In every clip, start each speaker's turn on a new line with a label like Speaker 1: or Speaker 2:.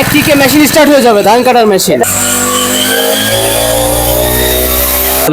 Speaker 1: এক কিকে machine start হয়ে যাবে ধান কাটার মেশিন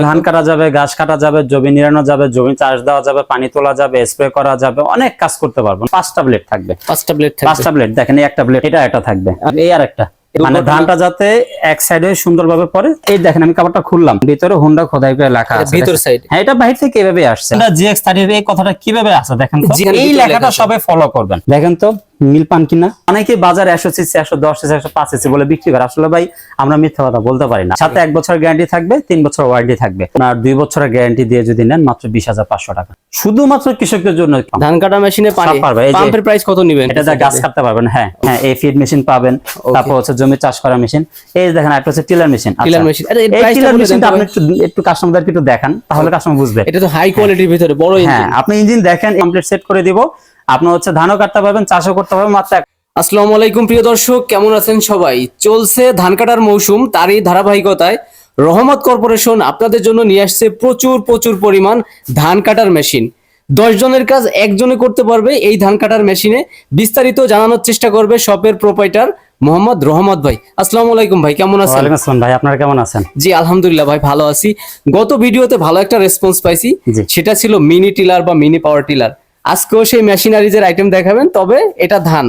Speaker 2: ধান কাটা যাবে ঘাস কাটা যাবে জমি নিরানো যাবে জমি চাষ দেওয়া যাবে পানি তোলা যাবে স্প্রে করা যাবে অনেক কাজ করতে পারব। পাঁচটা ব্লেড থাকবে।
Speaker 1: পাঁচটা ব্লেড থাকবে।
Speaker 2: পাঁচটা ব্লেড দেখেন এই একটা ব্লেড এটা একটা থাকবে। আর এই আর একটা মানে ধানটা যাতে এক সাইডে সুন্দরভাবে পরে এই দেখেন আমি কাপড়টা খুললাম। ভিতরে হুন্ডা খোদাই করে লেখা আছে
Speaker 1: ভিতর সাইড
Speaker 2: হ্যাঁ এটা বাইরে থেকে এভাবে আসছে। জিএক্স থার্টি এই কথাটা কীভাবে আসে দেখেন তো। এই লেখাটা সবাই ফলো করবেন। দেখেন তো মিল পান কিনা? অনেকে বাজারে একশো সিসি একশো দশ সিসি একশো পাঁচ সিসি বলে বিক্রি করে। আসলে ভাই আমরা মিথ্যা কথা বলতে পারি না। সাথে এক বছর গ্যারান্টি থাকবে তিন বছর ওয়ারেন্টি থাকবে। আর দুই বছরের গ্যারান্টি দিয়ে যদি নেন মাত্র বিশ হাজার পাঁচশো টাকা। শুধুমাত্র কৃষকদের জন্য
Speaker 1: ধান কাটা মেশিনে পানি
Speaker 2: পারবে,
Speaker 1: পাম্পের প্রাইস কত নেবেন?
Speaker 2: এটা যা গাছ কাটতে পারবেন হ্যাঁ হ্যাঁ এই ফিড মেশিন পাবেন। তারপর হচ্ছে জমি চাষ করা মেশিন এই দেখেন একটা হচ্ছে টিলার মেশিন।
Speaker 1: আরে এর
Speaker 2: এই টিলার মেশিনটা আপনি একটু একটু কাস্টমারদেরকে একটু দেখান তাহলে কাস্টমার বুঝবে।
Speaker 1: এটা তো হাই কোয়ালিটির ভিতরে বড়
Speaker 2: হ্যাঁ
Speaker 1: ইঞ্জিন
Speaker 2: আপনি ইঞ্জিন দেখেন কমপ্লিট সেট করে দিব। আপনি হচ্ছে ধানও কাটতে পারবেন চাষও করতে পারবেন মাত্র
Speaker 1: আসসালামু আলাইকুম প্রিয় দর্শক কেমন আছেন সবাই? চলছে ধান কাটার মৌসুম তারই ধারাবাহিকতায় রহমত কর্পোরেশন আপনাদের জন্য নিয়ে আসছে প্রচুর প্রচুর পরিমাণ ধান কাটার মেশিন। দশ জনের কাজ একজনে করতে পারবে এই ধান কাটার মেশিনে। বিস্তারিত জানানোর চেষ্টা করবে শপের প্রোপাইটার মোহাম্মদ রহমত ভাই। আসসালামু আলাইকুম ভাই কেমন আছেন?
Speaker 2: ওয়ালাইকুম আসসালাম ভাই আপনারা কেমন আছেন?
Speaker 1: জি আলহামদুলিল্লাহ ভাই ভালো আছি। গত ভিডিওতে ভালো একটা রেসপন্স পাইছি। সেটা ছিল মিনি টিলার বা মিনি পাওয়ার টিলার আজকেও সেই মেশিনারিজের আইটেম দেখাবেন তবে এটা ধান।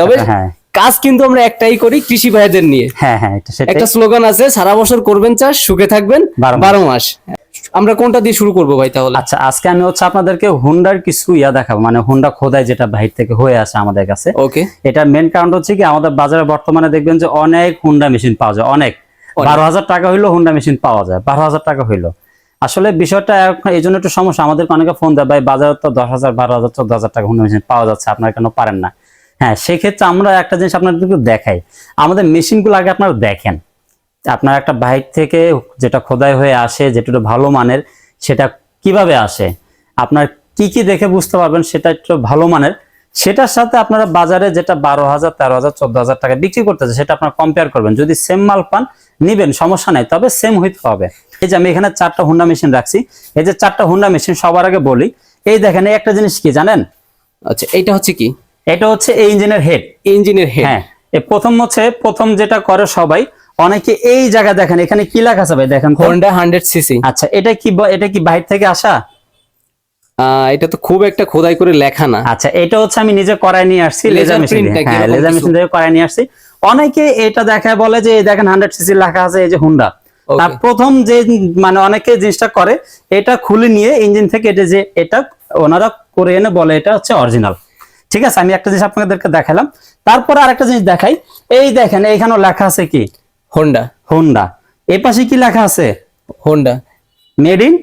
Speaker 1: তবে
Speaker 2: হ্যাঁ।
Speaker 1: কাজ কিন্তু আমরা একটাই করি কৃষি ভাইদের নিয়ে।
Speaker 2: হ্যাঁ হ্যাঁ
Speaker 1: একটা স্লোগান আছে সারা বছর করবেন চাষ সুখে থাকবেন
Speaker 2: বারো মাস।
Speaker 1: আমরা কোনটা দিয়ে শুরু করব ভাই তাহলে?
Speaker 2: আচ্ছা আজকে আমি হচ্ছে আপনাদেরকে হুন্ডার কিছু ইয়া দেখাবো মানে হুন্ডা খোদাই যেটা বাইরে থেকে হয়ে আসে আমাদের কাছে।
Speaker 1: ওকে
Speaker 2: এটা মেন কারণ হচ্ছে কি আমাদের বাজারে বর্তমানে দেখবেন যে অনেক হুন্ডা মেশিন পাওয়া যায় অনেক। বারো হাজার টাকা হইল হুন্ডা মেশিন পাওয়া যায় বারো হাজার টাকা হইল। আসলে বিষয়টা এই জন্য একটু সমস্যা। আমাদেরকে অনেকে ফোন দেয়, ভাই, বাজারে তো দশ হাজার, বারো হাজার, চোদ্দ হাজার টাকা হুন্ডা মেশিন পাওয়া যাচ্ছে, আপনারা কেন পারেন না? হ্যাঁ সেক্ষেত্রে আমরা একটা জিনিস আপনাদেরকে দেখাই। আমাদের মেশিনগুলো আগে আপনারা দেখেন। আপনার একটা বাইক থেকে যেটা খোদাই হয়ে আসে, যেটা ভালো মানের, সেটা কীভাবে আসে? আপনার কি কি দেখে বুঝতে পারবেন, সেটা একটু ভালো মানের। সেটার সাথে আপনারা বাজারে যেটা বারো হাজার, তেরো হাজার, চোদ্দ হাজার টাকা বিক্রি করতেছে, সেটা আপনারা কম্পেয়ার করবেন। যদি সেম মাল পান, নিবেন, সমস্যা নাই, তবে সেম হইতে হবে। এই যে আমি এখানে চারটা হুন্ডা মেশিন রাখছি। এই যে চারটা হুন্ডা মেশিন সবার আগে বলি এই দেখেন একটা জিনিস কি জানেন?
Speaker 1: আচ্ছা এটা হচ্ছে কি?
Speaker 2: এটা হচ্ছে এই ইঞ্জিনের হেড
Speaker 1: ইঞ্জিনের হেড
Speaker 2: হ্যাঁ প্রথম হচ্ছে প্রথম যেটা করে সবাই অনেকে এই জায়গা দেখেন এখানে কি লেখা আছে ভাই দেখেন।
Speaker 1: হন্ডা হান্ড্রেড সিসি
Speaker 2: আচ্ছা এটা কি এটা কি বাইরে থেকে আসা?
Speaker 1: এটা তো খুব একটা খোদাই করে লেখা না।
Speaker 2: আচ্ছা এটা হচ্ছে আমি নিজে করায় নিয়ে আসছি লেজার মেশিন হ্যাঁ লেজার মেশিন থেকে করায় নিয়ে আসছি। অনেকে এটা দেখায় বলে যে এই দেখেন হান্ড্রেড সিসি লেখা আছে এই যে হুন্ডা. তার প্রথম যে মানে অনেকে জিনিসটা করে এটা খুলে নিয়ে ইঞ্জিন থেকে এটা যে এটা ওনারা করে এনে বলে এটা হচ্ছে অরিজিনাল ঠিক আছে? আমি একটা জিনিস আপনাদেরকে দেখালাম। তারপরে আরেকটা জিনিস দেখাই। এই দেখেন এইখানেও লেখা আছে কি?
Speaker 1: হোন্ডা
Speaker 2: হোন্ডা এ পাশে কি লেখা আছে?
Speaker 1: হোন্ডা
Speaker 2: মেড ইন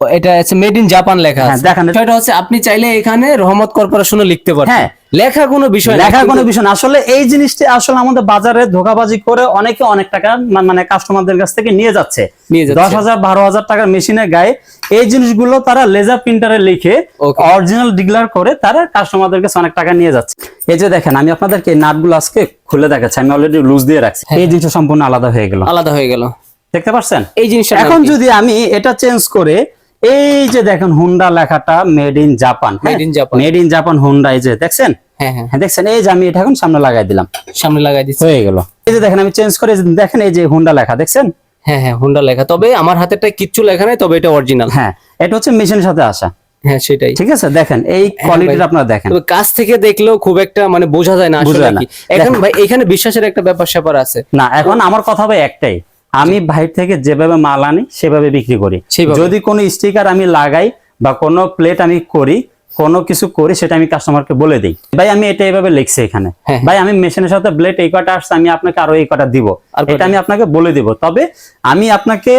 Speaker 1: এটা আছে মেড ইন জাপান লেখা
Speaker 2: হ্যাঁ,
Speaker 1: আছে।
Speaker 2: দেখান।
Speaker 1: সেটা হচ্ছে আপনি চাইলে এখানে রহমত কর্পোরেশনও লিখতে পারেন
Speaker 2: হ্যাঁ।
Speaker 1: লেখা কোনো বিষয় না
Speaker 2: লেখার কোনো বিষয় না। আসলে এই জিনিসটি আসলে আমাদের বাজারে ধোকাবাজি করে অনেকে অনেক টাকা মানে কাস্টমারদের কাছ থেকে নিয়ে যাচ্ছে।
Speaker 1: নিয়ে যাচ্ছে।
Speaker 2: দশ হাজার বারো হাজার টাকার মেশিনে গায়ে এই জিনিসগুলো তারা লেজার প্রিন্টারে লিখে অরিজিনাল ডিক্লার করে তারা কাস্টমারদের কাছে অনেক টাকা নিয়ে যাচ্ছে। এই যে দেখেন আমি আপনাদেরকে নাটগুলো আজকে খুলে দেখাচ্ছি। আমি অলরেডি লুজ দিয়ে রাখছি।
Speaker 1: হ্যাঁ।
Speaker 2: এই জিনিসটা সম্পূর্ণ আলাদা হয়ে গেল।
Speaker 1: আলাদা হয়ে গেল।
Speaker 2: দেখতে পাচ্ছেন
Speaker 1: এই জিনিসটা
Speaker 2: এখন যদি আমি এটা চেঞ্জ করে এই যে দেখেন হুন্ডা লেখাটা made in Japan. Made in Japan Honda এই যে দেখছেন?
Speaker 1: হ্যাঁ হ্যাঁ।
Speaker 2: হ্যাঁ দেখছেন? এই যে আমি এটা এখন সামনে লাগাই দিলাম।
Speaker 1: সামনে লাগাই দিচ্ছি।
Speaker 2: হয়ে গেল। এই যে দেখেন আমি চেঞ্জ করে এই যে দেখেন এই যে হুন্ডা লেখা দেখছেন?
Speaker 1: হ্যাঁ হ্যাঁ হোন্ডা লেখা। তবে আমার হাতেরটা কিচ্ছু লেখা নাই তবে এটা অরিজিনাল
Speaker 2: হ্যাঁ এটা হচ্ছে মেশিনের সাথে আসা।
Speaker 1: হ্যাঁ সেটাই।
Speaker 2: ঠিক আছে? দেখেন এই আপনারা দেখেন।
Speaker 1: তবে কাছ থেকে দেখলেও খুব একটা মানে বোঝা যায় না
Speaker 2: বোঝা
Speaker 1: আসলে কি। এখন ভাই এখানে বিশ্বাসের একটা ব্যাপার স্যাপার আছে।
Speaker 2: না এখন আমার কথা হবে একটাই। আমি বাইরে থেকে যেভাবে মাল আনি সেভাবে বিক্রি করি। যদি কোনো স্টিকার আমি লাগাই বা কোনো প্লেট আমি করি কোনো কিছু করি সেটা আমি কাস্টমারকে বলে দিই। ভাই আমি এটা এইভাবে লিখছি এখানে।
Speaker 1: হ্যাঁ।
Speaker 2: ভাই আমি মেশিনের সাথে ব্লেড এই কটা আসছে আমি আপনাকে আরও এই কটা দিব।
Speaker 1: আর
Speaker 2: এটা আমি আপনাকে বলে দিব। তবে আমি আপনাকে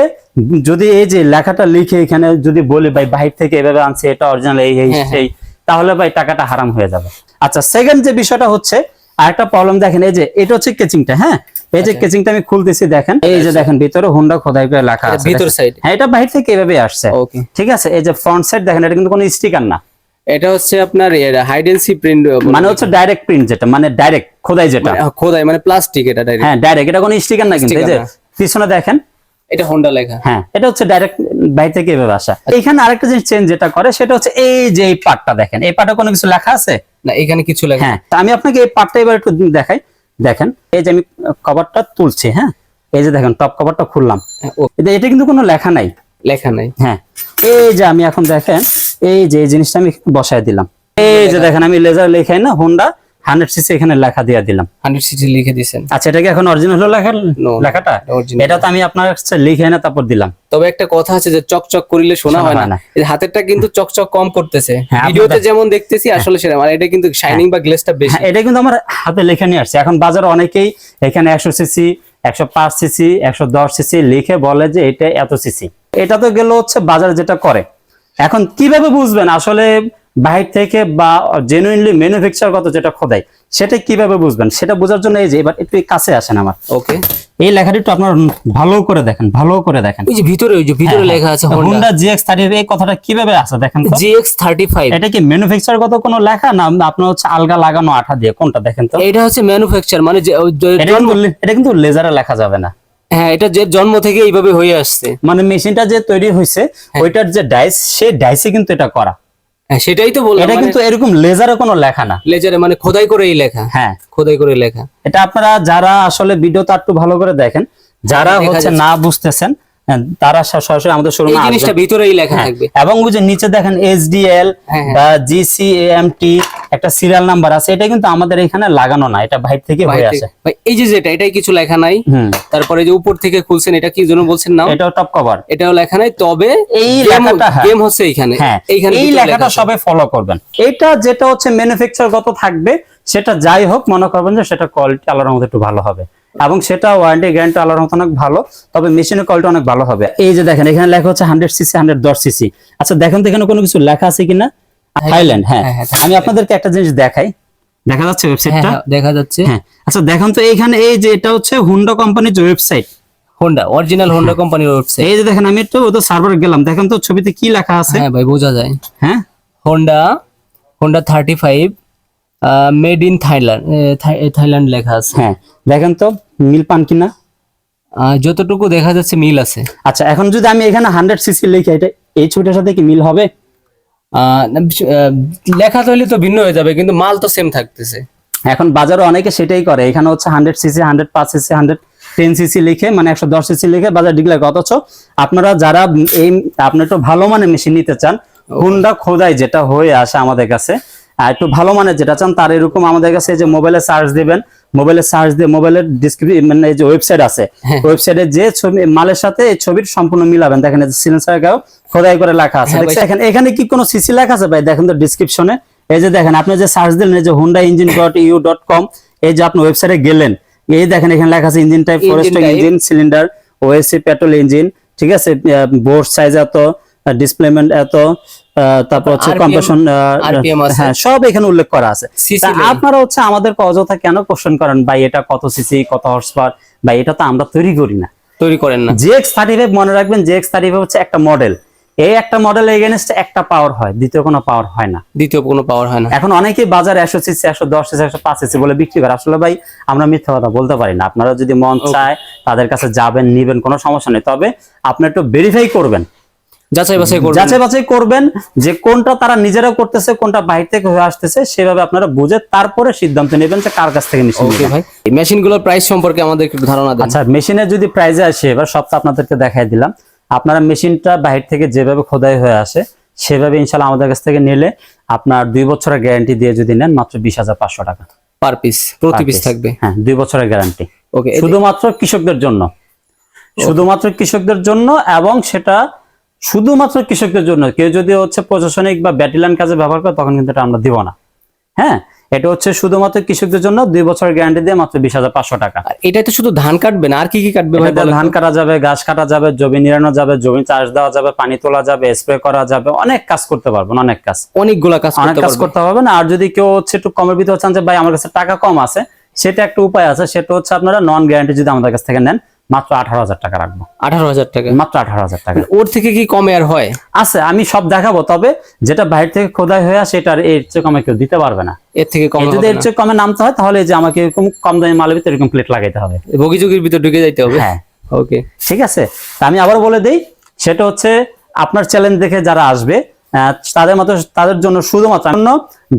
Speaker 2: যদি এই যে লেখাটা লিখে এখানে যদি বলি ভাই বাইরে থেকে এভাবে আনছে এটা অরিজিনাল এই এই
Speaker 1: হ্যাঁ,
Speaker 2: সেই তাহলে ভাই টাকাটা হারাম হয়ে যাবে। আচ্ছা সেকেন্ড যে বিষয়টা হচ্ছে আরেকটা প্রবলেম দেখেন এই যে এটা হচ্ছে কেচিংটা হ্যাঁ? এই যে কেচিংটা আমি খুলতেছি দেখেন। এই যে দেখেন ভিতরে হুন্ডা খোদাই করে লেখা আছে
Speaker 1: ভিতর side।
Speaker 2: হ্যাঁ এটা বাইরে থেকে এভাবে আসছে।
Speaker 1: ওকে
Speaker 2: ঠিক আছে এই যে ফ্রন্ট সাইড দেখেন এটা কিন্তু কোনো স্টিকার না।
Speaker 1: এটা হচ্ছে আপনার হাইডেন্সি প্রিন্ট
Speaker 2: মানে হচ্ছে ডাইরেক্ট প্রিন্ট যেটা মানে ডাইরেক্ট খোদাই যেটা।
Speaker 1: খোদাই মানে প্লাস্টিক এটা ডাইরেক্ট
Speaker 2: হ্যাঁ ডাইরেক্ট এটা কোনো স্টিকার না কিন্তু এই যে পিছনে দেখেন।
Speaker 1: এটা হোন্ডা লেখা।
Speaker 2: হ্যাঁ এটা হচ্ছে ডাইরেক্ট বাইরে থেকে এভাবে আসা। এখানে আরেকটা জিনিস চেঞ্জ যেটা করে সেটা হচ্ছে এই যে এই পার্টটা দেখেন। এই পার্টে কোনো কিছু লেখা আছে?
Speaker 1: না এখানে কিছু লেখা
Speaker 2: হ্যাঁ তা আমি আপনাকে এই পার্টটা এবার একটু দেখাই। দেখেন এই যে আমি কভারটা তুলছি হ্যাঁ? এই যে দেখেন টপ কভারটা খুললাম। এটা এটা কিন্তু কোনো লেখা নাই।
Speaker 1: লেখা নাই।
Speaker 2: হ্যাঁ। এই যে আমি এখন দেখেন এই যে জিনিসটা আমি বসায় দিলাম। এই যে দেখেন আমি লেজার লেখাই না হোন্ডা হান্ড্রেড সিসি এখানে লেখা দিয়ে দিলাম।
Speaker 1: হান্ড্রেড সিসি লিখে দিয়েছেন।
Speaker 2: আচ্ছা এটা কি এখন অরিজিনাল হলো লেখা লেখাটা?
Speaker 1: এটা
Speaker 2: তো আমি আপনার কাছে লিখে না তারপর দিলাম।
Speaker 1: তবে একটা কথা আছে যে চকচক করিলে শোনা হয়
Speaker 2: হয়
Speaker 1: না। হাতেরটা কিন্তু চকচক কম করতেছে।
Speaker 2: হ্যাঁ,
Speaker 1: ভিডিওতে যেমন দেখতেছি আসলে সেটা আর এটা কিন্তু শাইনিং বা গ্লেসটা বেশি।
Speaker 2: হ্যাঁ এটা কিন্তু আমার হাতে লেখা নিয়ে আসছে। এখন বাজারে অনেকেই এখানে একশো সিসি একশো পাঁচ সিসি একশো দশ সিসি লিখে বলে যে এটা এত সিসি। এটা তো গেল হচ্ছে বাজার যেটা করে। এখন কীভাবে বুঝবেন? আসলে বাহির থেকে বা জেনুইনলি ম্যানুফ্যাকচার কত যেটা খোদাই সেটা কীভাবে বুঝবেন? সেটা বোঝার জন্য এই যে এবার একটু কাছে আসেন আমার।
Speaker 1: ওকে
Speaker 2: এই লেখাটি একটু আপনার ভালো করে দেখেন ভালো করে দেখেন।
Speaker 1: ওই যে ভিতরে ওই যে ভিতরে লেখা আছে হোন্ডা
Speaker 2: জিএক্স থার্টি এই কথাটা কীভাবে আছে দেখেন তো?
Speaker 1: জিএক্স থার্টি ফাইভ
Speaker 2: এটা কি ম্যানুফ্যাকচার কত কোনো লেখা না আপনার হচ্ছে আলগা লাগানো আঠা দিয়ে? কোনটা দেখেন তো?
Speaker 1: এটা হচ্ছে ম্যানুফ্যাকচার মানে যে
Speaker 2: এটা কিন্তু লে- এটা কিন্তু লেজারে লেখা যাবে না।
Speaker 1: হ্যাঁ এটা যে জন্ম থেকে এইভাবে হয়ে আসছে।
Speaker 2: মানে মেশিনটা যে তৈরি হয়েছে ওইটার যে ডাইস সেই ডাইসে কিন্তু এটা করা।
Speaker 1: হ্যাঁ সেটাই তো বললাম
Speaker 2: এটা
Speaker 1: মানে
Speaker 2: কিন্তু এরকম লেজারে কোনো লেখা না।
Speaker 1: লেজারে মানে খোদাই করেই লেখা।
Speaker 2: হ্যাঁ।
Speaker 1: খোদাই করে লেখা।
Speaker 2: এটা আপনারা যারা আসলে ভিডিওটা একটু ভালো করে দেখেন যারা
Speaker 1: দেখা
Speaker 2: হচ্ছে না বুঝতেছেন হ্যাঁ, তারা স- সরাসরি আমাদের
Speaker 1: এই
Speaker 2: শোরুমে
Speaker 1: জিনিসটা ভিতরেই লেখা
Speaker 2: হ্যাঁ,
Speaker 1: থাকবে।
Speaker 2: এবং ওই যে নিচে দেখেন এসডিএল
Speaker 1: হ্যাঁ, হ্যাঁ।
Speaker 2: বা জিসিএমটি একটা সিরিয়াল নাম্বার আছে এটা কিন্তু আমাদের এখানে লাগানো না এটা বাইরে থেকে হয়ে আসে।
Speaker 1: এই যে যেটা এটাই কিছু লেখা নাই। তারপরে যে উপর থেকে খুলছেন এটা কি জন্য বলছেন নাম?
Speaker 2: এটাও টপ কভার
Speaker 1: এটাও লেখা নাই তবে
Speaker 2: এই লেখাটা হ্যাঁ।
Speaker 1: গেম হচ্ছে এইখানে
Speaker 2: হ্যাঁ
Speaker 1: এইখানে
Speaker 2: এই লেখাটা। সবাই ফলো করবেন। এটা যেটা হচ্ছে ম্যানুফ্যাকচার গত থাকবে সেটা যাই হোক মনে করবেন যে সেটা কোয়ালিটি আল্লাহর মধ্যে একটু ভালো হবে। এবং সেটা ওয়ারেন্টি গ্যারান্টি আল্লাহর মতো অনেক ভালো তবে মেশিনের কোয়ালিটি অনেক ভালো হবে। এই যে দেখেন এখানে লেখা হচ্ছে হান্ড্রেড সিসি হান্ড্রেড দশ সিসি আচ্ছা দেখেন তো এখানে কোনো কিছু লেখা আছে কিনা? থাইল্যান্ড হ্যাঁ
Speaker 1: হ্যাঁ, হ্যাঁ,
Speaker 2: আমি আপনাদেরকে একটা জিনিস দেখাই। দেখা যাচ্ছে
Speaker 1: হ্যাঁ,
Speaker 2: ওয়েবসাইটটা
Speaker 1: হ্যাঁ, দেখা যাচ্ছে।
Speaker 2: হ্যাঁ। আচ্ছা দেখেন তো এইখানে এই যে এটা হচ্ছে হুন্ডা কোম্পানির যে ওয়েবসাইট
Speaker 1: হোন্ডা অরিজিনাল হোন্ডা কোম্পানির ওয়েবসাইট
Speaker 2: এই যে দেখেন আমি একটু ওদের সার্ভারে গেলাম। দেখেন তো ছবিতে কি লেখা আছে?
Speaker 1: হ্যাঁ ভাই বোঝা যায়।
Speaker 2: হ্যাঁ?
Speaker 1: Honda Honda thirty five made in Thailand Thailand লেখা আছে।
Speaker 2: হ্যাঁ দেখেন তো মিল পান কিনা?
Speaker 1: যতটুকু দেখা যাচ্ছে মিল আছে।
Speaker 2: আচ্ছা এখন যদি আমি এখানে হান্ড্রেড সিসি লিখি এটা এই ছবিটার সাথে কি মিল হবে?
Speaker 1: লেখা তাহলে তো ভিন্ন হয়ে যাবে কিন্তু মাল তো সেম থাকতেছে।
Speaker 2: এখন বাজারে অনেকে সেটাই করে এখানে হচ্ছে হান্ড্রেড সিসি হান্ড্রেড পাঁচ সিসি হান্ড্রেড টেন সিসি লিখে মানে একশো দশ সিসি লিখে বাজার ডিক্লেয়ার অথচ আপনারা যারা এই আপনি একটু ভালো মানের মেশিন নিতে চান হুন্ডা খোদাই যেটা হয়ে আসে আমাদের কাছে আর একটু ভালো মানের যেটা চান তার এরকম আমাদের কাছে যে মোবাইলে সার্চ দিবেন মোবাইলে সার্চ দিয়ে মোবাইলের ডিসক্রিপশন মানে এই যে ওয়েবসাইট আছে
Speaker 1: হ্যাঁ।
Speaker 2: ওয়েবসাইটে যে ছবি মালের সাথে এই ছবির সম্পূর্ণ মিলাবেন। দেখেন সিলেন্সার গাও খোদাই করে লেখা আছে।
Speaker 1: হ্যাঁ ভাই।
Speaker 2: দেখছেন? এখানে এখানে কি কোনো সিসি লেখা আছে ভাই? দেখেন তো ডিসক্রিপশনে এই যে দেখেন আপনি যে সার্চ দিলেন এই যে Honda engine dot U dot com এই যে আপনি ওয়েবসাইটে গেলেন। এই দেখেন এখানে লেখা আছে engine type forester engine cylinder OSC petrol engine ঠিক আছে? বোর্ড সাইজ এত ডিসপ্লেমেন্ট এত তারপর হচ্ছে কম্প্রেশন
Speaker 1: আছে।
Speaker 2: হ্যাঁ সব এখানে উল্লেখ করা আছে। আপনারা হচ্ছে আমাদের অযথা কেন কোশ্চেন করেন? ভাই এটা কত সিসি কত হর্স পাওয়ার ভাই এটা তো আমরা তৈরি করি না।
Speaker 1: তৈরি করেন না।
Speaker 2: জিএক্স থার্টি ফাইভ মনে রাখবেন জিএক্স থার্টি ফাইভ হচ্ছে একটা মডেল এই একটা মডেল এগেনস্ট একটা পাওয়ার হয় দ্বিতীয় কোনো পাওয়ার হয় না।
Speaker 1: দ্বিতীয় কোনো পাওয়ার হয় না।
Speaker 2: এখন অনেকেই বাজারে একশো সিসি একশো দশ সিসি একশো পাঁচ সিসি বলে বিক্রি করে। আসলে ভাই আমরা মিথ্যা কথা বলতে পারি না। আপনারা যদি মন চায় তাদের কাছে যাবেন নিবেন কোনো সমস্যা নেই। তবে আপনি একটু ভেরিফাই করবেন।
Speaker 1: যাচাই বাছাই করবেন।
Speaker 2: যাচাই বাছাই করবেন যে কোনটা তারা নিজেরা করতেছে কোনটা বাইরে থেকে হয়ে আসতেছে সেভাবে আপনারা বুঝে তারপরে সিদ্ধান্ত নেবেন যে কার কাছ থেকে
Speaker 1: ওকে ভাই এই মেশিনগুলোর প্রাইস সম্পর্কে আমাদের একটু ধারণা দেন।
Speaker 2: আচ্ছা মেশিনের যদি প্রাইজে আসে এবার সবটা আপনাদেরকে দেখাই দিলাম। আপনারা মেশিনটা বাহির থেকে যেভাবে খোদাই হয়ে আসে সেভাবে ইনশাল্লাহ আমাদের কাছ থেকে নিলে আপনার দুই বছরের গ্যারান্টি দিয়ে যদি নেন মাত্র বিশ হাজার পাঁচশো টাকা।
Speaker 1: পার পিস প্রতি পিস থাকবে?
Speaker 2: হ্যাঁ দুই বছরের গ্যারান্টি
Speaker 1: ওকে
Speaker 2: শুধুমাত্র কৃষকদের জন্য। শুধুমাত্র কৃষকদের জন্য এবং সেটা শুধুমাত্র কৃষকদের জন্য কেউ যদি হচ্ছে প্রশাসনিক বা ব্যাটালিয়ান কাজে ব্যবহার করে তখন কিন্তু এটা আমরা দিব না। হ্যাঁ? এটা হচ্ছে শুধুমাত্র কৃষকদের জন্য দুই বছর গ্যারান্টি দিয়ে মাত্র বিশ হাজার পাঁচশো টাকা।
Speaker 1: এটা তো শুধু ধান কাটবে না আর কি কি কাটবে
Speaker 2: ধান কাটা যাবে গাছ কাটা যাবে জমি নিরানো যাবে জমি চাষ দেওয়া যাবে পানি তোলা যাবে স্প্রে করা যাবে অনেক কাজ করতে পারবেন অনেক কাজ।
Speaker 1: অনেকগুলা কাজ
Speaker 2: অনেক কাজ করতে হবে না আর যদি কেউ হচ্ছে একটু কমের ভিতরে চান যে ভাই আমার কাছে টাকা কম আছে সেটা একটা উপায় আছে সেটা হচ্ছে আপনারা নন গ্যারান্টি যদি আমাদের কাছ থেকে নেন মাত্র আঠারো হাজার টাকা রাখব।
Speaker 1: আঠারো হাজার টাকা।
Speaker 2: মাত্র আঠারো হাজার টাকা।
Speaker 1: ওর থেকে কি কমে আর হয়?
Speaker 2: আছে আমি সব দেখাবো তবে যেটা বাইরে থেকে খোদাই হয়ে আসে এর চেয়ে কমে কেউ দিতে পারবে না।
Speaker 1: এর থেকে কম
Speaker 2: যদি এর চেয়ে কমে নামতে হয় তাহলে যে আমাকে এরকম কম দামি মালের ভিতরে এরকম প্লেট লাগাইতে হবে।
Speaker 1: বগিযোগের ভিতর ঢুকে যাইতে হবে?
Speaker 2: হ্যাঁ।
Speaker 1: ওকে।
Speaker 2: ঠিক আছে তা আমি আবার বলে দেই সেটা হচ্ছে আপনার চ্যালেঞ্জ দেখে যারা আসবে তাদের মতো তাদের জন্য শুধুমাত্র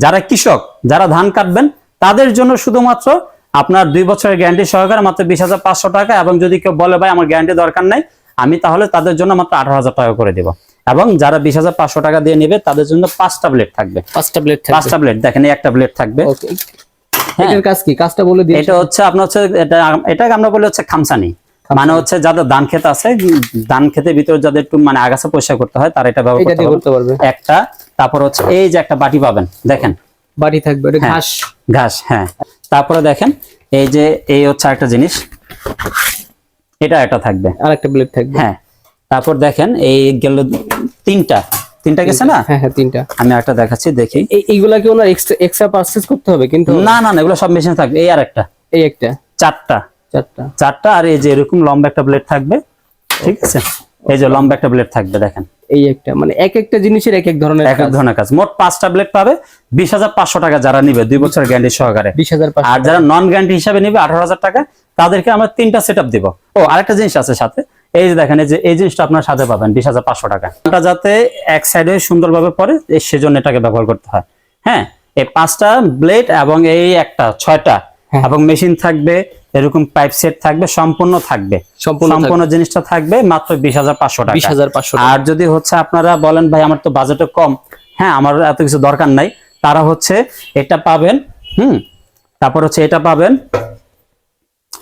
Speaker 2: যারা কৃষক যারা ধান কাটবেন তাদের জন্য শুধুমাত্র আপনার দুই বছরের গ্যারান্টি সহকারে মাত্র বিশ হাজার পাঁচশো টাকা এবং যদি কেউ বলে ভাই আমার গ্যারান্টি দরকার নাই আমি তাহলে তাদের জন্য মাত্র আঠারো হাজার টাকা করে দিব। এবং যারা বিশ হাজার পাঁচশো টাকা দিয়ে নেবে তাদের জন্য পাঁচটা ব্লেড থাকবে।
Speaker 1: পাঁচটা প্লেট
Speaker 2: পাঁচটা ব্লেড দেখেন একটা ব্লেড থাকবে।
Speaker 1: এটার কাজ কি? কাজটা বলে
Speaker 2: এটা হচ্ছে আপনার হচ্ছে এটা এটাকে আমরা বলি হচ্ছে খামসানি। মানে হচ্ছে যাদের ধান আছে ধান ভিতরে যাদের একটু মানে আগাছা করতে হয় তারা এটা ব্যবহার করতে পারবে। একটা তারপর হচ্ছে এই যে একটা বাটি পাবেন দেখেন।
Speaker 1: বাড়ি থাকবে
Speaker 2: হ্যাঁ।
Speaker 1: ঘাস।
Speaker 2: ঘাস হ্যাঁ। তারপরে দেখেন এই যে এই হচ্ছে একটা জিনিস। এটা একটা থাকবে।
Speaker 1: আর একটা প্লেট থাকবে।
Speaker 2: হ্যাঁ তারপর দেখেন এই গেল তিনটা। তিনটা গেছে না?
Speaker 1: হ্যাঁ হ্যাঁ তিনটা।
Speaker 2: আমি একটা দেখাচ্ছি দেখি।
Speaker 1: এই এইগুলা কি ওনার এক্সট্রা এক্সট্রা পারচেজ করতে হবে কিন্তু?
Speaker 2: না না না এগুলো সব মেশিন থাকবে। এই আর একটা
Speaker 1: এই একটা।
Speaker 2: চারটা।
Speaker 1: চারটা।
Speaker 2: চারটা আর এই যে এরকম লম্বা একটা ব্লেড থাকবে ঠিক আছে? এই যে লম্বা একটা ব্লেড থাকবে দেখেন।
Speaker 1: এই একটা মানে এক একটা জিনিসের এক এক ধরনের
Speaker 2: এক এক ধরনের কাজ। মোট পাঁচটা ব্লেড পাবে বিশ হাজার পাঁচশো টাকা যারা নিবে দুই বছর গ্যারান্টি সহকারে।
Speaker 1: বিশ হাজার
Speaker 2: আর যারা নন গ্যারান্টি হিসাবে নিবে আঠারো হাজার টাকা তাদেরকে আমরা তিনটা সেট আপ দিব। ও আরেকটা জিনিস আছে সাথে। এই যে দেখেন এই যে এই জিনিসটা আপনার সাথে পাবেন বিশ হাজার পাঁচশো টাকা। এটা যাতে এক সাইডে সুন্দরভাবে এই সেজন্য এটাকে ব্যবহার করতে হয়। হ্যাঁ এই পাঁচটা ব্লেড এবং এই একটা ছয়টা
Speaker 1: হ্যাঁ।
Speaker 2: এবং মেশিন থাকবে এরকম পাইপ সেট থাকবে সম্পূর্ণ থাকবে।
Speaker 1: সম্পূর্ণ
Speaker 2: জিনিসটা থাকবে মাত্র বিশ হাজার পাঁচশো টাকা।
Speaker 1: বিশ হাজার পাঁচশো
Speaker 2: আর যদি হচ্ছে আপনারা বলেন ভাই আমার তো বাজেটও কম। হ্যাঁ আমার এত কিছু দরকার নাই। তারা হচ্ছে এটা পাবেন হুম তারপর হচ্ছে এটা পাবেন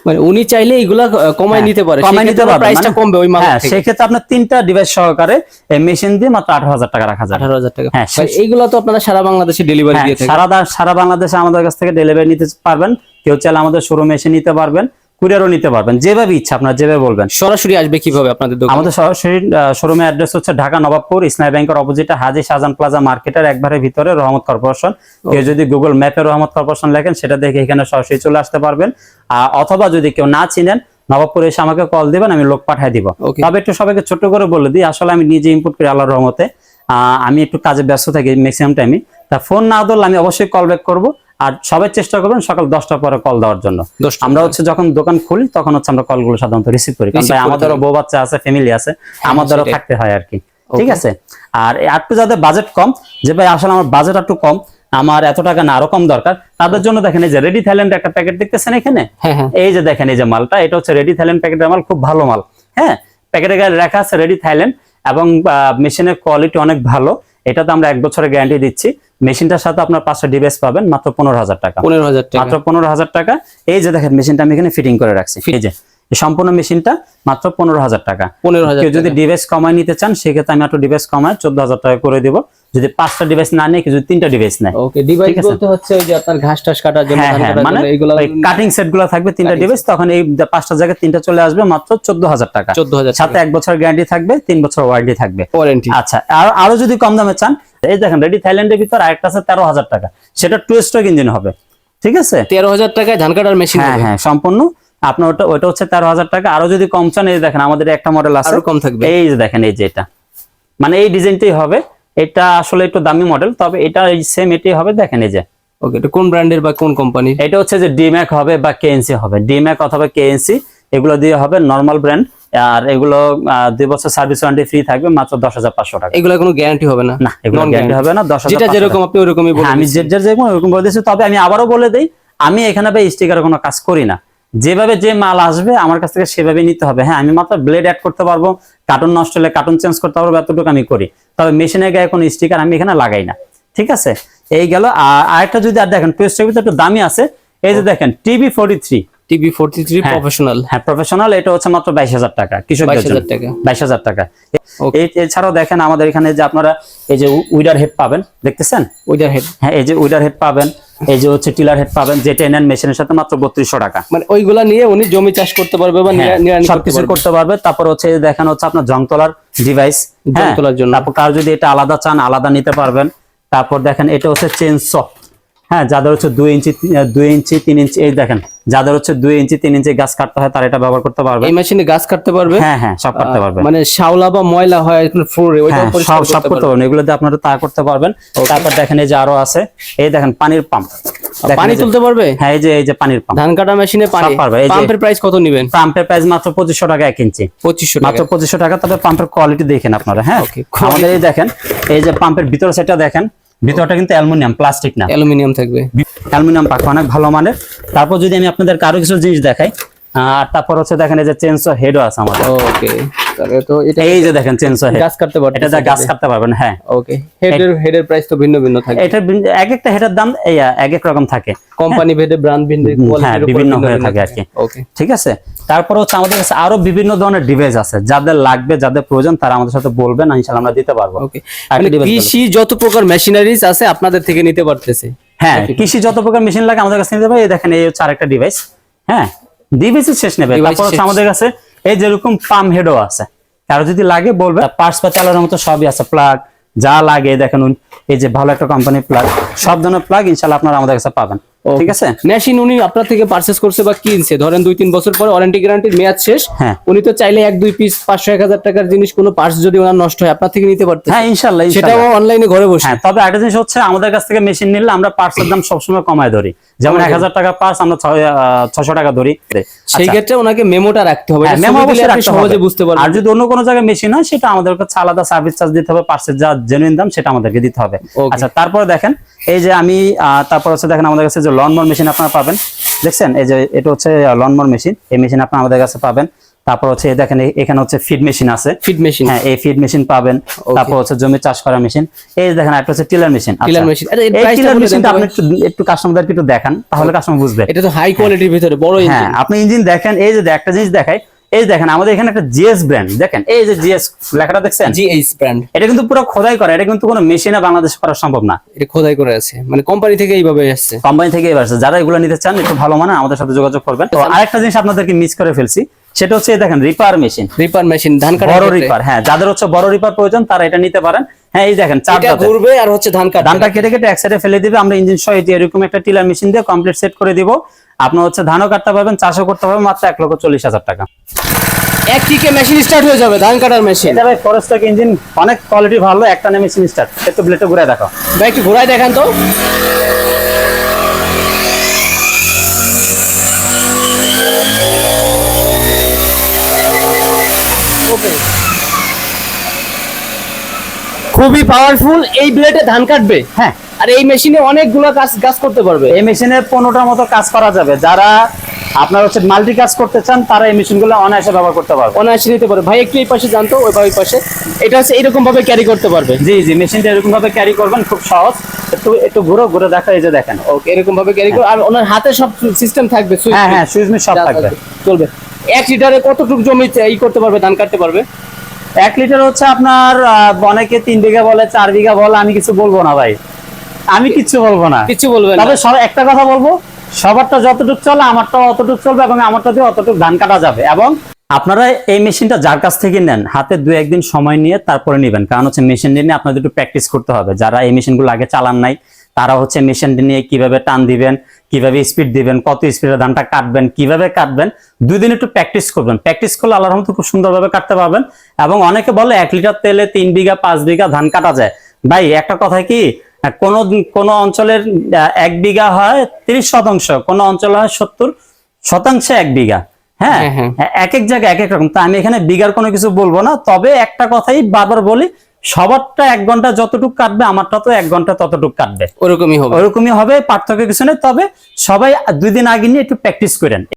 Speaker 1: মানে উনি চাইলে এগুলা কমাই কমায় নিতে পারে।
Speaker 2: কমাই কমায় নিতে পারে
Speaker 1: প্রাইসটা
Speaker 2: মানে-
Speaker 1: কমবে ওই মাল
Speaker 2: হ্যাঁ সেক্ষেত্রে আপনার তিনটা ডিভাইস সহকারে এই মেশিন দিয়ে মাত্র আঠারো হাজার টাকা রাখা যায়
Speaker 1: আঠারো হাজার টাকা।
Speaker 2: হ্যাঁ,
Speaker 1: এইগুলা তো আপনারা সারা বাংলাদেশে ডেলিভারি
Speaker 2: হ্যাঁ,
Speaker 1: দিয়ে থাকেন।
Speaker 2: সারা সারা বাংলাদেশে আমাদের কাছ থেকে ডেলিভারি নিতে পারবেন। কেউ চাইলে আমাদের শোরুমে এসে নিতে পারবেন। কুরিয়ারও নিতে পারবেন যেভাবে ইচ্ছা আপনার যেভাবে বলবেন।
Speaker 1: সরাসরি আসবে কীভাবে আপনাদের
Speaker 2: আমাদের সরাসরি শোরুমের অ্যাড্রেস হচ্ছে ঢাকা নবাবপুর ইসলামী ব্যাংকের অপোজিটে হাজি শাহজান প্লাজা মার্কেটের একবারে ভিতরে রহমত কর্পোরেশন। কেউ যদি গুগল ম্যাপে রহমত কর্পোরেশন লেখেন সেটা দেখে এখানে সরাসরি চলে আসতে পারবেন। অথবা যদি কেউ না চিনেন নবাবপুরে এসে আমাকে কল দিবেন আমি লোক পাঠিয়ে দিব. তবে একটু সবাইকে ছোট করে বলে দিই আসলে আমি নিজে ইম্পোর্ট করি আল্লাহর রহমতে। আহ, আমি একটু কাজে ব্যস্ত থাকি ম্যাক্সিমাম টাইমে তা ফোন না ধরলে আমি অবশ্যই কল ব্যাক করব। আর সবাই চেষ্টা করবেন সকাল দশটার পরে কল দেওয়ার জন্য। আমরা হচ্ছে যখন দোকান খুলি তখন হচ্ছে আমরা কলগুলো সাধারণত রিসিভ করি। কারণ আমাদেরও বউ বাচ্চা আছে ফ্যামিলি আছে আমাদেরও থাকতে হয় আর কি ঠিক আছে? আর একটু যাদের বাজেট কম যে ভাই আসলে আমার বাজেট একটু কম আমার এত টাকা না আরও কম দরকার তাদের জন্য দেখেন এই যে রেডি থাইল্যান্ড একটা প্যাকেট দেখতেছেন এখানে?
Speaker 1: হ্যাঁ হ্যাঁ।
Speaker 2: এই যে দেখেন এই যে মালটা এটা হচ্ছে রেডি থাইল্যান্ড প্যাকেটের মাল খুব ভালো মাল। হ্যাঁ? প্যাকেটে গায়ে লেখা আছে রেডি থাইল্যান্ড এবং মেশিনের কোয়ালিটি অনেক ভালো। এটাতে আমরা এক বছরের গ্যারান্টি দিচ্ছি। মেশিনটার সাথে আপনার পাঁচটা ডিভাইস পাবেন মাত্র পনেরো হাজার টাকা।
Speaker 1: পনেরো হাজার টাকা।
Speaker 2: মাত্র পনেরো হাজার টাকা। এই যে দেখেন মেশিনটা আমি এখানে ফিটিং করে রাখছি। এই যে সম্পূর্ণ মেশিনটা মাত্র পনেরো হাজার টাকা।
Speaker 1: পনেরো হাজার
Speaker 2: যদি ডিভাইস কমায় নিতে চান সেক্ষেত্রে আমি একটু ডিভাইস কমায় চোদ্দ হাজার টাকা করে দিব। যদি পাঁচটা ডিভাইস না নেয় যদি তিনটা ডিভাইস নেয়।
Speaker 1: ওকে ডিভাইস বলতে হচ্ছে ওই যে আপনার ঘাস টাস কাটার জন্য
Speaker 2: হ্যাঁ হ্যাঁ মানে
Speaker 1: এইগুলা
Speaker 2: কাটিং সেটগুলো থাকবে তিনটা ডিভাইস তখন এই পাঁচটা জায়গায় তিনটা চলে আসবে মাত্র চোদ্দ হাজার টাকা।
Speaker 1: চোদ্দ হাজার
Speaker 2: সাথে এক বছর গ্যারান্টি থাকবে তিন বছর ওয়ারেন্টি থাকবে।
Speaker 1: ওয়ারেন্টি
Speaker 2: আচ্ছা আর আরও যদি কম দামে চান এই দেখেন রেডি থাইল্যান্ডের ভিতর আরেকটা আছে তেরো হাজার টাকা। সেটা টু স্ট্রোক ইঞ্জিন হবে। ঠিক আছে?
Speaker 1: তেরো হাজার টাকায় ধান কাটার মেশিন
Speaker 2: হ্যাঁ হ্যাঁ সম্পূর্ণ। আপনার ওটা ওটা হচ্ছে তেরো হাজার টাকা। আরও যদি কম চান এই যে দেখেন আমাদের একটা মডেল আছে।
Speaker 1: আরও কম থাকবে।
Speaker 2: এই যে দেখেন এই যে এটা। মানে এই ডিজাইনটাই হবে। এটা আসলে একটু দামি মডেল তবে এটা সেম এটাই হবে দেখেন এই যে।
Speaker 1: ওকে এটা কোন ব্র্যান্ডের বা কোন কোম্পানির
Speaker 2: এটা হচ্ছে যে ডিম্যাক হবে বা কেএনসি হবে। ডিম্যাক অথবা কেএনসি এগুলো দিয়ে হবে নর্মাল ব্র্যান্ড আর এগুলো দুই বছর সার্ভিস ওয়ারেন্টি ফ্রি থাকবে মাত্র দশ হাজার পাঁচশো টাকা।
Speaker 1: এগুলো কোনো গ্যারান্টি হবে না?
Speaker 2: না এগুলো গ্যারান্টি হবে না দশ
Speaker 1: যেটা যেরকম আপনি ওরকমই
Speaker 2: হ্যাঁ, আমি যে যেরকম ওরকম বলে দিচ্ছি তবে আমি আবারও বলে দিই আমি এখানে ভাই স্টিকার কোনো কাজ করি না। যেভাবে যে মাল আসবে আমার কাছ থেকে সেভাবে নিতে হবে। হ্যাঁ আমি মাত্র ব্লেড অ্যাড করতে পারব কার্টুন নষ্ট হলে কার্টুন চেঞ্জ করতে পারব এতটুকু আমি করি। তবে মেশিনের গায়ে কোনো স্টিকার আমি এখানে লাগাই না। ঠিক আছে? এই গেল। আর আরেকটা যদি আর দেখেন পেস্টের ভিতরে একটু দামি আছে। এই যে দেখেন TV forty three
Speaker 1: TV forty three
Speaker 2: হ্যাঁ।
Speaker 1: প্রফেশনাল।
Speaker 2: হ্যাঁ প্রফেশনাল এটা হচ্ছে মাত্র বাইশ হাজার টাকা কৃষকদের
Speaker 1: বাইশ
Speaker 2: জন্য।
Speaker 1: হাজার টাকা।
Speaker 2: বাইশ হাজার টাকা।
Speaker 1: Okay.
Speaker 2: এছাড়াও দেখেন আমাদের এখানে যে আপনারা এই যে উইডার হেড পাবেন দেখতেছেন?
Speaker 1: ওইটার হেড।
Speaker 2: হ্যাঁ এই যে উইডার হেড পাবেন এই যে হচ্ছে টিলার হেড পাবেন যেটা এনএন মেশিনের সাথে মাত্র বত্রিশশো টাকা।
Speaker 1: মানে ওইগুলা নিয়ে উনি জমি চাষ করতে পারবে বা
Speaker 2: হ্যাঁ,
Speaker 1: করতে
Speaker 2: সবকিছু
Speaker 1: পারবে।
Speaker 2: করতে পারবে। তারপর হচ্ছে দেখেন হচ্ছে আপনার জং তোলার ডিভাইস
Speaker 1: জং তোলার জন্য।
Speaker 2: তারপর কার যদি এটা আলাদা চান আলাদা নিতে পারবেন। তারপর দেখেন এটা হচ্ছে চেন স হ্যাঁ যাদের হচ্ছে দুই ইঞ্চি দুই ইঞ্চি তিন ইঞ্চি এই দেখেন যাদের হচ্ছে দুই ইঞ্চি তিন ইঞ্চি গাছ কাটতে হয় তারা এটা ব্যবহার করতে পারবে।
Speaker 1: এই মেশিনে গাছ কাটতে পারবে?
Speaker 2: হ্যাঁ হ্যাঁ সব করতে পারবে।
Speaker 1: মানে শাওলা বা ময়লা হয় ফ্লোরে ওইটা
Speaker 2: হ্যাঁ সব সব
Speaker 1: করতে
Speaker 2: পারবেন এগুলো দিয়ে আপনারা তা করতে পারবেন। তারপর দেখেন এই যে আরও আছে এই দেখেন পানির পাম্প
Speaker 1: পানি তুলতে পারবে?
Speaker 2: হ্যাঁ এই যে এই যে পানির পাম্প
Speaker 1: ধান কাটা মেশিনে পানি
Speaker 2: পারবে, এই
Speaker 1: পাম্পের প্রাইস কত নেবেন?
Speaker 2: পাম্পের প্রাইস মাত্র পঁচিশশো টাকা এক ইঞ্চি।
Speaker 1: পঁচিশশো
Speaker 2: মাত্র
Speaker 1: টাকা
Speaker 2: পঁচিশশো টাকা তবে পাম্পের কোয়ালিটি দেখেন আপনারা হ্যাঁ। আমাদের এই দেখেন এই যে পাম্পের ভিতরে সেটা দেখেন ভিতরটা কিন্তু অ্যালুমিনিয়াম প্লাস্টিক না।
Speaker 1: অ্যালুমিনিয়াম থাকবে।
Speaker 2: অ্যালুমিনিয়াম পাখা অনেক ভালো মানের। তারপর যদি আমি আপনাদের আরও কিছু জিনিস দেখাই আর তারপর হচ্ছে দেখেন এই যে চেঞ্সর হেডও আছে আমাদের।
Speaker 1: ওকে তাহলে তো এটা
Speaker 2: এই যে দেখেন চেঞ্সর হেড
Speaker 1: গাছ কাটতে পারবে
Speaker 2: এটা যা গাছ কাটতে পারবেন হ্যাঁ।
Speaker 1: ওকে হেডের হেডের প্রাইস তো ভিন্ন ভিন্ন থাকে।
Speaker 2: এটা এক একটা হেডের দাম এই এক এক রকম থাকে।
Speaker 1: কোম্পানি ভেদে ব্র্যান্ড ভেদে
Speaker 2: হ্যাঁ, বিভিন্ন হয়ে থাকে আর কি।
Speaker 1: ওকে
Speaker 2: ঠিক আছে? তারপর হচ্ছে আমাদের কাছে আরও বিভিন্ন ধরনের ডিভাইস আছে। যাদের লাগবে যাদের প্রয়োজন তারা আমাদের সাথে বলবেন ইনশাআল্লাহ আমরা দিতে পারব।
Speaker 1: ওকে মানে কৃষি যত প্রকার মেশিনারিজ আছে আপনাদের থেকে নিতে পারতেছে।
Speaker 2: হ্যাঁ কৃষি যত প্রকার মেশিন লাগে আমাদের কাছে নিতে পারে এই দেখেন এই হচ্ছে আরেকটা ডিভাইস হ্যাঁ ডিভাইসের শেষ নেবে। তারপর হচ্ছে আমাদের কাছে এই যেরকম পাম হেডও আছে। কারও যদি লাগে বলবে পার্টস বা চালানোর মতো সবই আছে। প্লাগ যা লাগে দেখেন এই যে ভালো একটা কোম্পানির প্লাগ সব ধরনের প্লাগ ইনশাআল্লাহ আপনারা আমাদের কাছে পাবেন। ঠিক আছে?
Speaker 1: মেশিন উনি আপনার থেকে পারচেজ করছে বা কিনছে। ধরেন দুই তিন বছর পরে ওয়ারেন্টি গ্যারান্টির মেয়াদ শেষ।
Speaker 2: হ্যাঁ।
Speaker 1: উনি তো চাইলে এক দুই পিস পাঁচশো এক হাজার টাকার জিনিস কোনো পার্স যদি ওনার নষ্ট হয় আপনার থেকে নিতে পারতেছে।
Speaker 2: হ্যাঁ ইনশাল্লাহ
Speaker 1: সেটাও অনলাইনে ঘরে বসে।
Speaker 2: হ্যাঁ তবে একটা জিনিস হচ্ছে আমাদের কাছ থেকে মেশিন নিলে আমরা পার্টসের দাম সবসময় কমায় ধরি। যেমন এক হাজার টাকা পাস আমরা ছশো টাকা ধরি।
Speaker 1: সেই
Speaker 2: আচ্ছা।
Speaker 1: ক্ষেত্রে ওনাকে মেমোটা রাখতে হবে। মেমো
Speaker 2: অবশ্যই রাখতে
Speaker 1: সহজে বুঝতে পারবেন।
Speaker 2: আর যদি অন্য কোনো জায়গায় মেশিন হয় সেটা আমাদের কাছে আলাদা সার্ভিস চার্জ দিতে হবে পার্সের যা জেনুইন দাম সেটা আমাদেরকে দিতে হবে। আচ্ছা তারপরে দেখেন এই যে আমি আহ, তারপর হচ্ছে দেখেন আমাদের কাছে যে লনমোর মেশিন আপনারা পাবেন দেখছেন? এই যে এটা হচ্ছে লনমোর মেশিন এই মেশিন আপনারা আমাদের কাছে পাবেন। তারপর হচ্ছে দেখেন এখানে হচ্ছে ফিড মেশিন আছে।
Speaker 1: ফিড মেশিন
Speaker 2: হ্যাঁ এই ফিড মেশিন পাবেন। তারপর হচ্ছে জমি চাষ করা মেশিন এই দেখেন একটা হচ্ছে টিলার মেশিন।
Speaker 1: আরে এর
Speaker 2: এই টিলার মেশিনটা আপনি একটু একটু কাস্টমারদেরকে একটু দেখান তাহলে কাস্টমার বুঝবে।
Speaker 1: এটা তো হাই কোয়ালিটির ভিতরে বড় ইঞ্জিন হ্যাঁ
Speaker 2: আপনি ইঞ্জিন দেখেন এই যে একটা জিনিস দেখাই। এই দেখেন আমাদের এখানে একটা জিএস ব্র্যান্ড দেখেন এই যে জিএস লেখাটা দেখছেন?
Speaker 1: জিএইচ ব্র্যান্ড
Speaker 2: এটা কিন্তু পুরো খোদাই করা এটা কিন্তু কোনো মেশিনে বাংলাদেশ করা সম্ভব না।
Speaker 1: এটা খোদাই করে আছে। মানে কোম্পানি থেকে এইভাবে আসছে।
Speaker 2: কোম্পানি থেকে এবার আসছে। যারা এগুলো নিতে চান একটু ভালো মানে আমাদের সাথে যোগাযোগ করবেন। তো আরেকটা জিনিস আপনাদেরকে মিস করে ফেলছি। সেটা হচ্ছে দেখেন রিপার মেশিন
Speaker 1: রিপার মেশিন ধান কাটার
Speaker 2: বড় রিপার হ্যাঁ যাদের হচ্ছে বড় রিপার প্রয়োজন তারা এটা নিতে পারেন। হ্যাঁ এই দেখেন চার
Speaker 1: এটা ঘুরবে আর হচ্ছে ধান কাটবে।
Speaker 2: ধানটা কেটে কেটে এক সাইডে ফেলে দিবে। আমরা ইঞ্জিন সহ এরকম একটা টিলার মেশিন দিয়ে কমপ্লিট সেট করে দিব। আপনার হচ্ছে ধানও কাটতে পারবেন চাষও করতে পারবেন মাত্র এক লক্ষ চল্লিশ হাজার টাকা।
Speaker 1: এক কিকে মেশিন স্টার্ট হয়ে যাবে ধান কাটার মেশিন
Speaker 2: এটা ভাই ফরেস্টক ইঞ্জিন অনেক কোয়ালিটি ভালো একটা মেশিন স্টার্ট একটু ব্লেটে ঘুরে দেখো
Speaker 1: ভাই একটু ঘোরায় দেখান তো। খুবই পাওয়ারফুল এই ব্লেডে ধান কাটবে?
Speaker 2: হ্যাঁ।
Speaker 1: আর এই মেশিনে অনেকগুলো কাজ কাজ করতে পারবে।
Speaker 2: এই মেশিনে পনেরোটার মতো কাজ করা যাবে। যারা আপনার হচ্ছে মাল্টি কাজ করতে চান তারা এই মেশিনগুলো অনায়াসে ব্যবহার করতে পারবে।
Speaker 1: অনায়াসে নিতে পারবে। ভাই একটু এই পাশে জানতো ওই ওই পাশে। এটা হচ্ছে এইরকম ভাবে ক্যারি করতে পারবে।
Speaker 2: জি জি মেশিনটা এরকম ভাবে ক্যারি করবেন খুব সহজ। একটু একটু ঘুরো ঘুরে দেখো এই যে দেখেন।
Speaker 1: ওকে এরকম ভাবে ক্যারি করে। আর ওনার হাতে সব সিস্টেম থাকবে সুইচ
Speaker 2: হ্যাঁ হ্যাঁ সুইচ সব থাকবে।
Speaker 1: চলবে। এক লিটারে কতটুকু জমি এই করতে পারবে ধান কাটতে পারবে?
Speaker 2: এক লিটার হচ্ছে আপনার অনেকে তিন বিঘা বলে চার বিঘা বলে আমি কিছু বলব না ভাই। আমি কিচ্ছু বলব না।
Speaker 1: কিছু বলবে
Speaker 2: তবে সব একটা কথা বলব সবারটা যতটুকু চলে আমারটা অতটুকু চলবে এবং আমারটা দিয়ে অতটুকু ধান কাটা যাবে এবং আপনারা এই মেশিনটা যার কাছ থেকে নেন হাতে দু একদিন সময় নিয়ে তারপরে নেবেন। কারণ হচ্ছে মেশিন নিয়ে আপনাদের একটু প্র্যাকটিস করতে হবে। যারা এই মেশিনগুলো আগে চালান নাই তারা হচ্ছে মেশিনটি নিয়ে কীভাবে টান দিবেন কীভাবে স্পিড দিবেন কত স্পিডে ধানটা কাটবেন কীভাবে কাটবেন দুই দিন একটু প্র্যাকটিস করবেন। প্র্যাকটিস করলে আল্লাহর রহমতে খুব সুন্দরভাবে কাটতে পারবেন। এবং অনেকে বলে এক লিটার তেলে তিন বিঘা পাঁচ বিঘা ধান কাটা যায়। ভাই একটা কথা কি কোন কোন অঞ্চলের এক বিঘা হয় তিরিশ শতাংশ কোন অঞ্চলে হয় সত্তর শতাংশে এক বিঘা। হ্যাঁ?
Speaker 1: হ্যাঁ, হ্যাঁ।
Speaker 2: এক এক জায়গায় এক এক রকম। তা আমি এখানে বিঘার কোনো কিছু বলব না। তবে একটা কথাই বারবার বলি সবারটা এক ঘণ্টা যতটুকু কাটবে আমারটা তো এক ঘণ্টা ততটুকু কাটবে।
Speaker 1: ওরকমই হবে।
Speaker 2: ওরকমই হবে পার্থক্য কিছু নেই। তবে সবাই দুই দিন আগে নিয়ে একটু প্র্যাকটিস করেন।